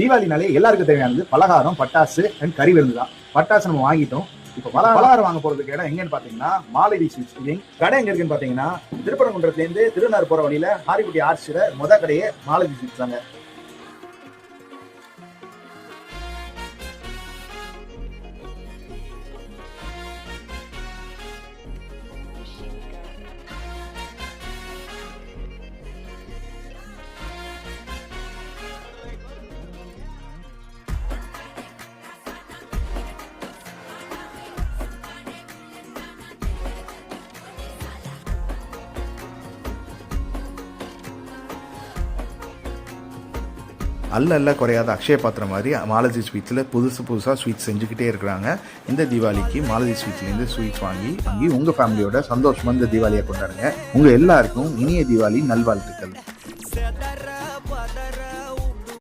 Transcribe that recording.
தீபாவளினாலே எல்லாருக்கும் தேவையானது பலகாரம் பட்டாசு அண்ட் கறி விருந்து தான். பட்டாசு நம்ம வாங்கிட்டோம். இப்போ பல பலகாரம். வாங்க போறதுக்கு இடம் எங்கன்னு பாத்தீங்கன்னா மாலதி ஸ்வீட்ஸ் கடை எங்க இருக்குன்னு பாத்தீங்கன்னா திருப்பரங்குன்றத்துல இருந்து திருநர் போற வழியில ஹாரிக்குட்டி ஆர்ச்சில மொத கடையே மாலதி ஸ்வீட்ஸ் தாங்க. அல்ல அல்ல குறையாத அக்ஷய பாத்திரம் மாதிரி மாலதி ஸ்வீட்ஸில் புதுசு புதுசாக ஸ்வீட்ஸ் செஞ்சுக்கிட்டே இருக்கிறாங்க. இந்த தீபாவளிக்கு மாலதி ஸ்வீட்ஸ்லேருந்து ஸ்வீட்ஸ் வாங்கி வாங்கி உங்கள் ஃபேமிலியோட சந்தோஷமாக இந்த தீபாவளியை கொண்டாடுங்க. உங்கள் எல்லாருக்கும் இனிய தீபாவளி நல்வாழ்த்து